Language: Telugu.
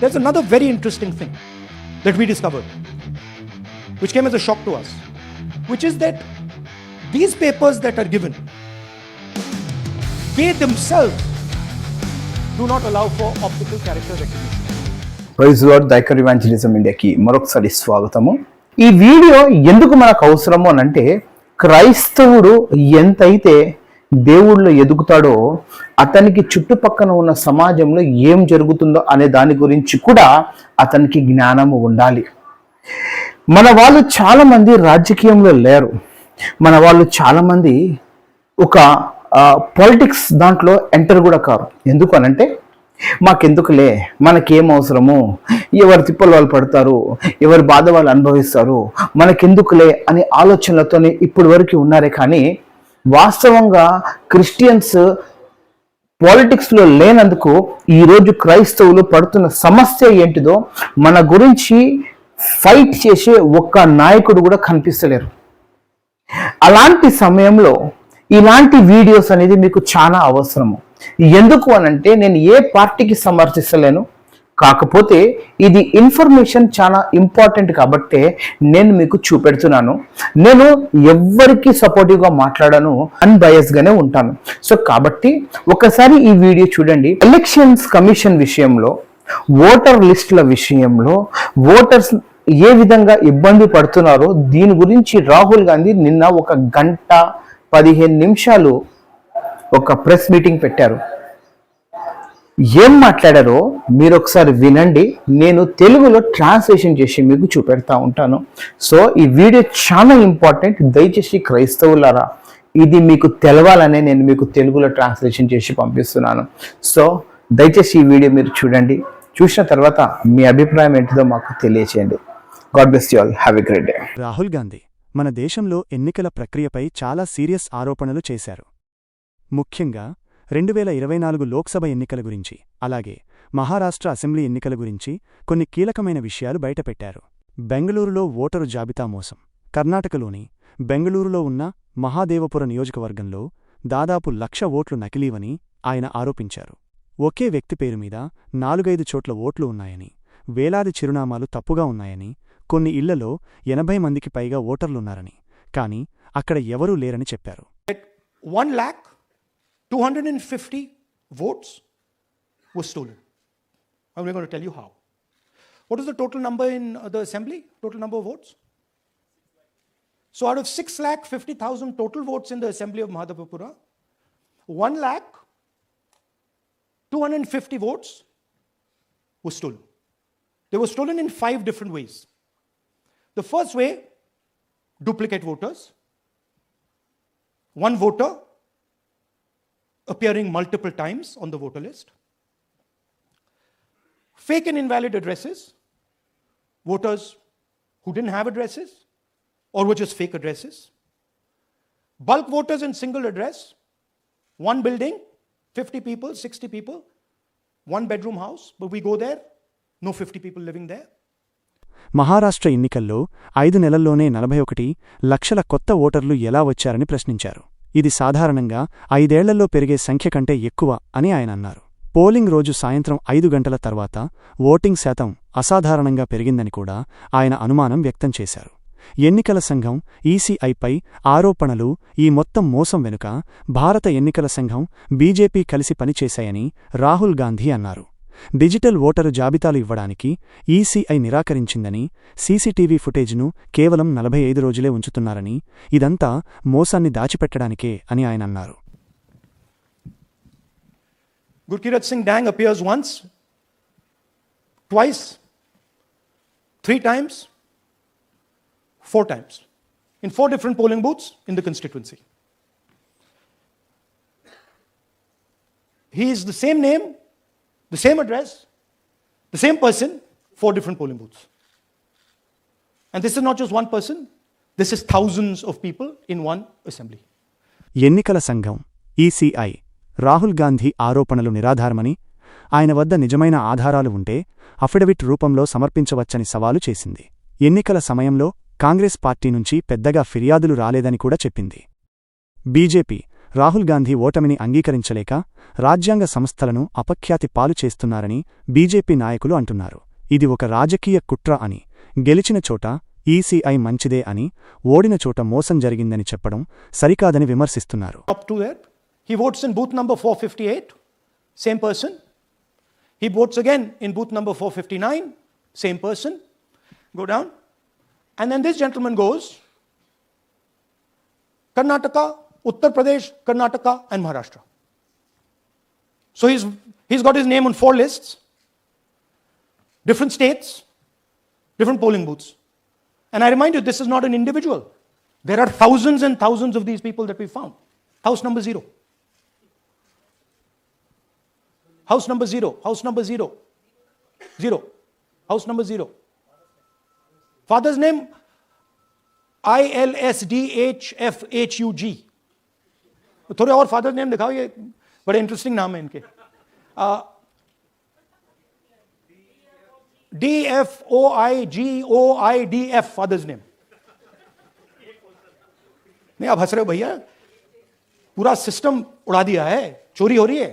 there's another very interesting thing that we discovered, which came as a shock to us, which is that these papers that are given, they themselves do not allow for optical character recognition. Praise lord దైకర్ evangelism ఇండియాకి మరొకసారి స్వాగతము ఈ వీడియో ఎందుకు మనకు అవసరము అని అంటే క్రైస్తవుడు ఎంతైతే దేవుళ్ళు ఎదుగుతాడో అతనికి చుట్టుపక్కన ఉన్న సమాజంలో ఏం జరుగుతుందో అనే దాని గురించి కూడా అతనికి జ్ఞానము ఉండాలి. మన వాళ్ళు చాలామంది రాజకీయంలో లేరు. మన వాళ్ళు చాలామంది ఒక పొలిటిక్స్ దాంట్లో ఎంటర్ కూడా కారు. ఎందుకు అనంటే మాకెందుకులే మనకేం అవసరము ఎవరి తిప్పలు వాళ్ళు పడతారు ఎవరి బాధ వాళ్ళు అనుభవిస్తారు మనకెందుకులే అనే ఆలోచనలతోనే ఇప్పటి వరకు ఉన్నారే కానీ వాస్తవంగా క్రిస్టియన్స్ పాలిటిక్స్లో లేనందుకు ఈరోజు క్రైస్తవులు పడుతున్న సమస్య ఏంటిదో మన గురించి ఫైట్ చేసే ఒక్క నాయకుడు కూడా కనిపిస్తలేరు. అలాంటి సమయంలో ఇలాంటి వీడియోస్ అనేది మీకు చాలా అవసరము. ఎందుకు అనంటే నేను ఏ పార్టీకి సమర్థిస్తలేను? కాకపోతే ఇది ఇన్ఫర్మేషన్ చాలా ఇంపార్టెంట్ కాబట్టే నేను మీకు చూపెడుతున్నాను. నేను ఎవ్వరికి సపోర్టివ్గా మాట్లాడను అన్బయస్గానే ఉంటాను. సో కాబట్టి ఒకసారి ఈ వీడియో చూడండి. ఎలక్షన్స్ కమిషన్ విషయంలో ఓటర్ లిస్టుల విషయంలో ఓటర్స్ ఏ విధంగా ఇబ్బంది పడుతున్నారో దీని గురించి రాహుల్ గాంధీ నిన్న ఒక గంట పదిహేను నిమిషాలు ఒక ప్రెస్ మీటింగ్ పెట్టారు. ఏం మాట్లాడారో మీరు ఒకసారి వినండి. నేను తెలుగులో ట్రాన్స్లేషన్ చేసి మీకు చూపెడతా ఉంటాను. సో ఈ వీడియో చాలా ఇంపార్టెంట్ దయచేసి క్రైస్తవులారా ఇది మీకు తెలవాలనే నేను మీకు తెలుగులో ట్రాన్స్లేషన్ చేసి పంపిస్తున్నాను. సో దయచేసి ఈ వీడియో మీరు చూడండి. చూసిన తర్వాత మీ అభిప్రాయం ఏంటిదో మాకు తెలియచేయండి. God bless you all have a great day Rahul Gandhi మన దేశంలో ఎన్నికల ప్రక్రియపై చాలా సీరియస్ ఆరోపణలు చేశారు. ముఖ్యంగా రెండు వేల ఇరవై నాలుగు లోక్సభ ఎన్నికల గురించి అలాగే మహారాష్ట్ర అసెంబ్లీ ఎన్నికల గురించి కొన్ని కీలకమైన విషయాలు బయటపెట్టారు. బెంగళూరులో ఓటరు జాబితా మోసం. కర్ణాటకలోని బెంగళూరులో ఉన్న మహాదేవపుర నియోజకవర్గంలో దాదాపు లక్ష ఓట్లు నకిలీవని ఆయన ఆరోపించారు. ఒకే వ్యక్తి పేరు మీద నాలుగైదు చోట్ల ఓట్లు ఉన్నాయని వేలాది చిరునామాలు తప్పుగా ఉన్నాయని కొన్ని ఇళ్ళలో ఎనభై మందికి పైగా ఓటర్లున్నారని కాని అక్కడ ఎవరూ లేరని చెప్పారు. One lakh, 250 votes were stolen. I'm going to tell you how. What is the total number in uh, the assembly? Total number of votes? So out of 6 lakh 50,000 total votes in the assembly of Madhavapura, 1 lakh 250 votes were stolen. They were stolen in five different ways. The first way, duplicate voters. One voter appearing multiple times on the voter list. Fake and invalid addresses. Voters who didn't have addresses or were just fake addresses. Bulk voters in single address. One building, 50 people, 60 people, one bedroom house, but we go there, no 50 people living there. Maharashtra ఎన్నికల్లో ఐదు నెలల్లోనే నలభై ఒకటి లక్షల కొత్త ఓటర్లు ఎలా వచ్చారని ప్రశ్నించారు ఇది సాధారణంగా ఐదేళ్ళలో పెరిగే సంఖ్య కంటే ఎక్కువ అని ఆయన అన్నారు. పోలింగ్ రోజు సాయంత్రం ఐదు గంటల తర్వాత ఓటింగ్ శాతం అసాధారణంగా పెరిగిందని కూడా ఆయన అనుమానం వ్యక్తం చేశారు. ఎన్నికల సంఘం ఈసీఐపై ఆరోపణలు ఈ మొత్తం మోసం వెనుక భారత ఎన్నికల సంఘం బీజేపీ కలిసి పనిచేశాయని రాహుల్ గాంధీ అన్నారు. డిజిటల్ ఓటరు జాబితాలు ఇవ్వడానికి ఈసీఐ నిరాకరించిందని సీసీటీవీ ఫుటేజ్ను కేవలం నలభై ఐదు రోజులే ఉంచుతున్నారని ఇదంతా మోసాన్ని దాచిపెట్టడానికే అని ఆయన అన్నారు. Gurkirat Singh Dang appears once twice three times four times in four different polling booths in the the same name the same address, the same person, four different polling booths. And this is not just one person, this is thousands of people in one assembly. ఎన్నికల సంఘం ఈసీఐ రాహుల్ గాంధీ ఆరోపణలు నిరాధారమని ఆయన వద్ద నిజమైన ఆధారాలు ఉంటే అఫిడవిట్ రూపంలో సమర్పించవచ్చని సవాలు చేసింది ఎన్నికల సమయంలో కాంగ్రెస్ పార్టీ నుంచి పెద్దగా ఫిర్యాదులు రాలేదని కూడా చెప్పింది బీజేపీ రాహుల్ గాంధీ ఓటమిని అంగీకరించలేక రాజ్యాంగ సంస్థలను అపఖ్యాతి పాలు చేస్తున్నారని బీజేపీ నాయకులు అంటున్నారు. ఇది ఒక రాజకీయ కుట్ర అని గెలిచిన చోట ఈసీఐ మంచిదే అని ఓడిన చోట మోసం జరిగిందని చెప్పడం సరికాదని విమర్శిస్తున్నారు. Karnataka Uttar Pradesh, Karnataka, and Maharashtra. So he's, he's got his name on four lists, different states, different polling booths. And I remind you, this is not an individual. There are thousands and thousands of these people that we found. House number zero. House number zero. House number zero. Zero. House number zero. Father's name I L S D H F H U G. थोड़े और फादर नेम दिखाओ, ये बड़े इंटरेस्टिंग नाम है इनके। D F O I G O I D F father's name नहीं, आप हंस रहे हो भैया? पूरा सिस्टम उड़ा दिया है, चोरी हो रही है।